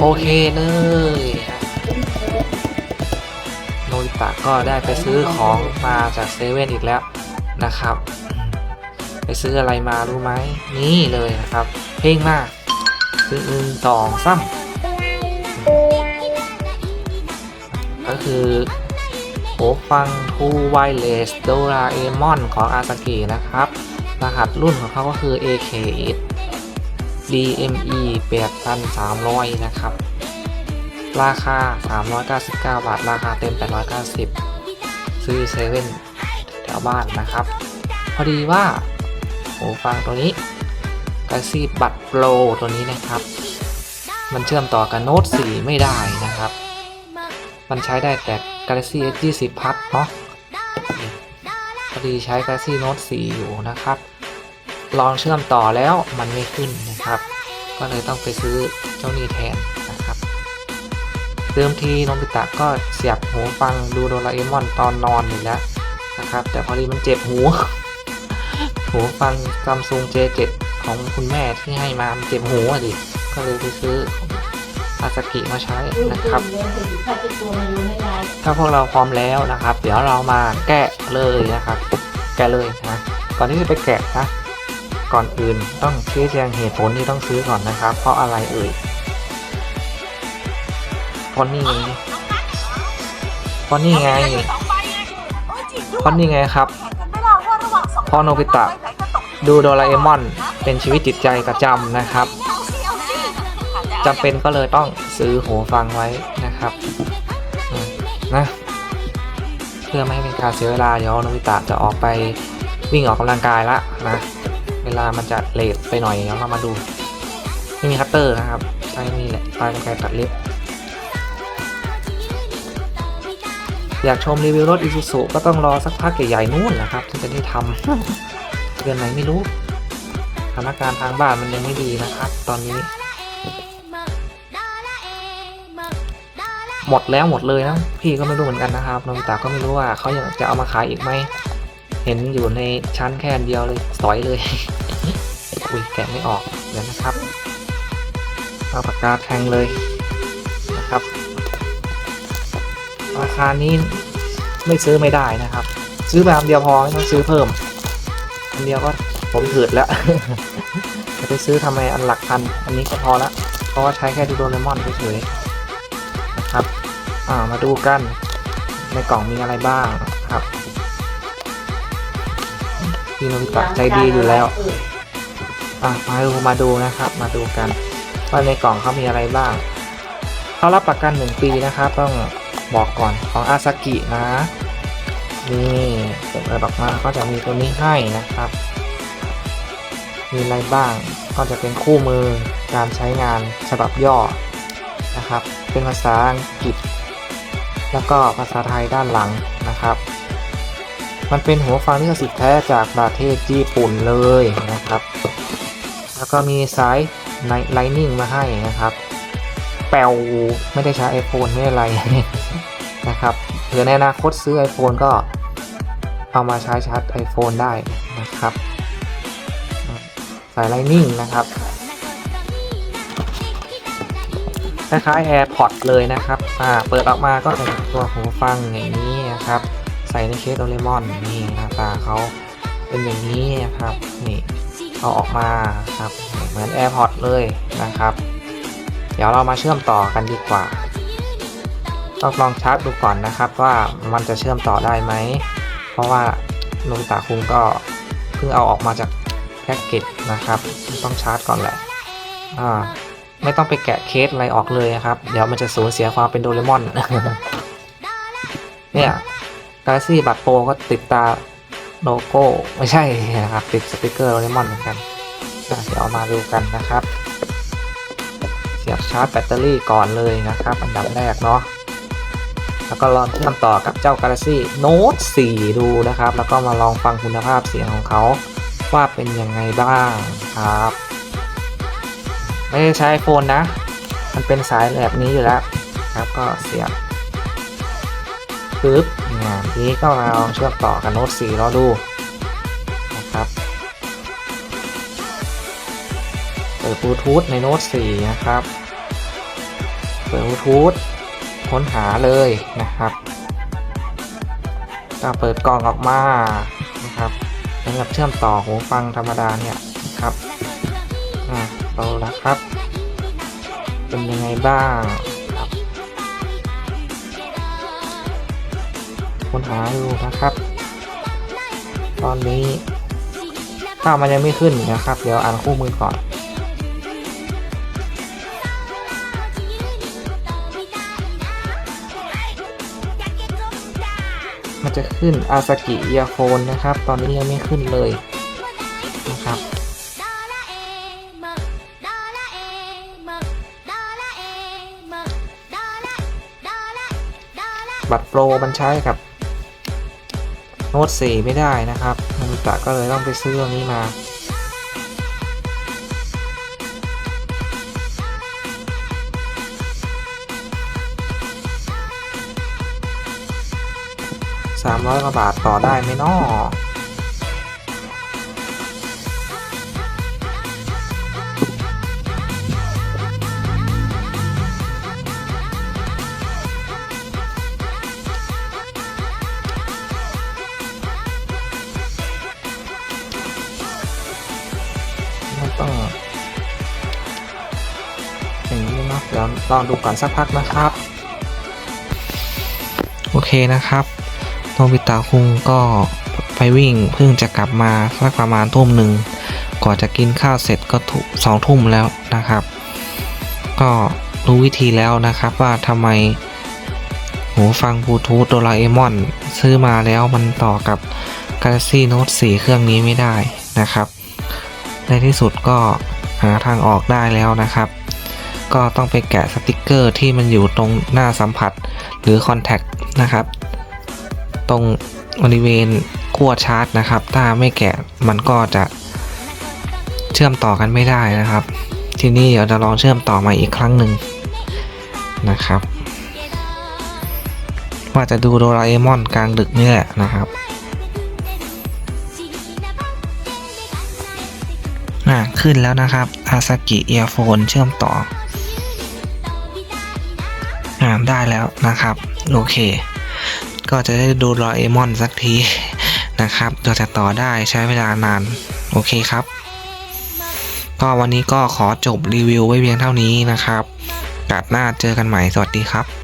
โอเคเลยโนบิตะก็ได้ไปซื้อของมาจากเซเว่นอีกแล้วนะครับ ไปซื้ออะไรมารู้ไหมนี่เลยนะครับ เพ่งมากซื้อหนึ่งสองซ้ำก็คือโอฟังทูไวเลสโดราเอมอนของอาซากินะครับ รหัสรุ่นของเขาก็คือ AK DME 8,300 นะครับ ราคา 399 บาท ราคาเต็ม 890 ซื้อเซเว่นแถวบ้านนะครับ พอดีว่าหูฟังตัวนี้ Galaxy Buds Pro ตัวนี้นะครับ มันเชื่อมต่อกับ Note 4ไม่ได้นะครับ มันใช้ได้แต่ Galaxy S20 Plus เนาะพอดีใช้ Galaxy Note 4 อยู่นะครับ ลองเชื่อมต่อแล้วมันไม่ขึ้นนะครับ ก็เลยต้องไปซื้อเจ้านี้แทนนะครับเดิมทีโนบิตะก็เสียบหูฟังดูโดราเอมอนตอนนอนอยู่แล้วนะครับ แต่พอดีมันเจ็บหู หูฟังซัมซุง J7 ของคุณแม่ที่ให้มามันเจ็บหูอะดิก็เลยไปซื้ออาซากิมาใช้นะครับ ถ้าพวกเราพร้อมแล้วนะครับ เดี๋ยวเรามาแกะเลยนะครับ แกะเลยนะก่อนที่จะไปแกะนะ ก่อนอื่นต้องชี้แจงเหตุผลที่ต้องซื้อก่อนนะครับ เพราะอะไรเอ่ยเพราะนี่ไงเพราะนี่ไงเพราะนี่ไงครับเพราะโนบิตะดูโดราเอมอนเป็นชีวิตจิตใจประจำนะครับจำเป็นก็เลยต้องซื้อหูฟังไว้นะครับนะเพื่อไม่ให้เป็นการเสียเวลาเดี๋ยวโนบิตะจะออกไปวิ่งออกกำลังกายละนะ เวลามันจะเลทไปหน่อยเดี๋ยวเรามาดูไม่มีคัตเตอร์นะครับใช้นี่แหละปลายกรรไกรตัดเล็บ อยากชมรีวิวรถ Isuzu ก็ต้องรอสักพักใหญ่ๆนู่นนะครับถึงจะได้ทำเดือนไหนไม่รู้สถานการณ์ทางบ้านมันยังไม่ดีนะครับ ตอนนี้ หมดแล้วหมดเลยนะพี่ก็ไม่รู้เหมือนกันนะครับโนบิตะก็ไม่รู้ว่าเขายังจะเอามาขายอีกไหมเห็นอยู่ในชั้นแค่เดียวเลยสอยเลย แกะไม่ออกเดี๋ยวนะครับเอาปากกาแทงเลยนะครับ ราคานี้ไม่ซื้อไม่ได้นะครับ ซื้อแบบเดียวพอไม่ต้องซื้อเพิ่มอันเดียวก็ผมถืดแล้วจะไปซื้อทำไมอันหลักพัน อันนี้ก็พอละเพราะว่าใช้แค่ดูโดเรมอนเฉยๆนะครับอ่ามาดูกัน ในกล่องมีอะไรบ้างครับพี่โนบิตะใจดีอยู่แล้ว อะมาดูมาดูนะครับ มาดูกัน ว่าในกล่องเขามีอะไรบ้างเขารับประกันหนึ่งปีนะครับ ต้องบอกก่อนของอาซากินะ นี่เปิดออกมาก็จะมีตัวนี้ให้นะครับ มีอะไรบ้างก็จะเป็นคู่มือการใช้งานฉบับย่อนะครับ เป็นภาษาอังกฤษ แล้วก็ภาษาไทยด้านหลังนะครับ มันเป็นหูฟังที่สิทธิ์แท้จากประเทศญี่ปุ่นเลยนะครับ แล้วก็มีสายไลนิ่งมาให้นะครับ แปลวไม่ได้ใช้ iPhone ไม่อะไรนะครับเผื่อในอนาคตซื้อ iPhone ก็เอามาใช้ชาร์จ iPhone ได้นะครับ สายไลนิ่งนะครับคล้ายๆ AirPods เลยนะครับ อ่า เปิดออกมาก็เป็นตัวหูฟังอย่างนี้นะครับ ใส่ในเคสโดเรมอนนี่หน้าตาเขาเป็นอย่างนี้นะครับ นี่ เอาออกมาครับเหมือน AirPods เลยนะครับ เดี๋ยวเรามาเชื่อมต่อกันดีกว่าต้องลองชาร์จดูก่อนนะครับว่ามันจะเชื่อมต่อได้ไหม เพราะว่าโนบิตะคุงก็เพิ่งเอาออกมาจากแพ็กเกจนะครับ ต้องชาร์จก่อนแหละอ่าไม่ต้องไปแกะเคสอะไรออกเลยนะครับ เดี๋ยวมันจะสูญเสียความเป็นโดเรมอนเนี่ย Galaxy บัตโปรก็ติดตา โลโก้ไม่ใช่นะครับติดสติกเกอร์โดเรมอนเหมือนกันอะเดี๋ยวเอามาดูกันนะครับ เสียบชาร์จแบตเตอรี่ก่อนเลยนะครับ อันดับแรกเนาะแล้วก็ลองเชื่อมต่อกับเจ้า Galaxy Note 4 ดูนะครับ แล้วก็มาลองฟังคุณภาพเสียงของเขาว่าเป็นยังไงบ้างครับ ไม่ได้ใช้ iPhone นะ มันเป็นสายแบบนี้อยู่แล้วครับก็เสียบปึ๊บ งานนี้ก็มาลองเชื่อมต่อกับโน้ต4เราดูนะครับเปิดบลูทูธในโน้ต4นะครับ เปิดบลูทูธค้นหาเลยนะครับก็เปิดกล่องออกมานะครับสำหรับเชื่อมต่อหูฟังธรรมดาเนี่ยครับอ่าเราล้วครับ เป็นยังไงบ้าง ค้นหาอยู่นะครับ ตอนนี้ ถ้ามันยังไม่ขึ้นนะครับ เดี๋ยวอ่านคู่มือก่อนมันจะขึ้นอาซากิเอียโฟนนะครับ ตอนนี้ยังไม่ขึ้นเลยนะครับ บัตรโปรมันใช้กับ โน้ต4ไม่ได้นะครับนามิตะก็เลยต้องไปซื้อตัวนี้มาสามร้อยกว่าบาทต่อได้ไหมน้อ เดี๋ยวลองดูก่อนสักพักนะครับ โอเคนะครับโนบิตะคุงก็ไปวิ่งเพิ่งจะกลับมาสักประมาณทุ่มหนึ่งก่อนจะกินข้าวเสร็จก็สองทุ่มแล้วนะครับ ก็รู้วิธีแล้วนะครับว่าทำไมหูฟังบลูทูธโดราเอมอนซื้อมาแล้วมันต่อกับ Galaxy Note 4 เครื่องนี้ไม่ได้นะครับ ในที่สุดก็หาทางออกได้แล้วนะครับ ก็ต้องไปแกะสติกเกอร์ที่มันอยู่ตรงหน้าสัมผัสหรือ Contact นะครับ ตรงบริเวณขั้วชาร์จนะครับ ถ้าไม่แกะมันก็จะเชื่อมต่อกันไม่ได้นะครับ ทีนี้เดี๋ยวจะลองเชื่อมต่อม่อีกครั้งหนึ่งนะครับ ว่าจะดูโดราเอมอนกลางดึกนี่แหละนะครับอ่าขึ้นแล้วนะครับอาซากิเอียโฟนเชื่อมต่อ อ่าได้แล้วนะครับ โอเค ก็จะได้ดูรอยเอมอนสักทีนะครับเราจะต่อได้ใช้เวลานาน โอเคครับ ก็วันนี้ก็ขอจบรีวิวไว้เพียงเท่านี้นะครับกัดหน้าเจอกันใหม่ สวัสดีครับ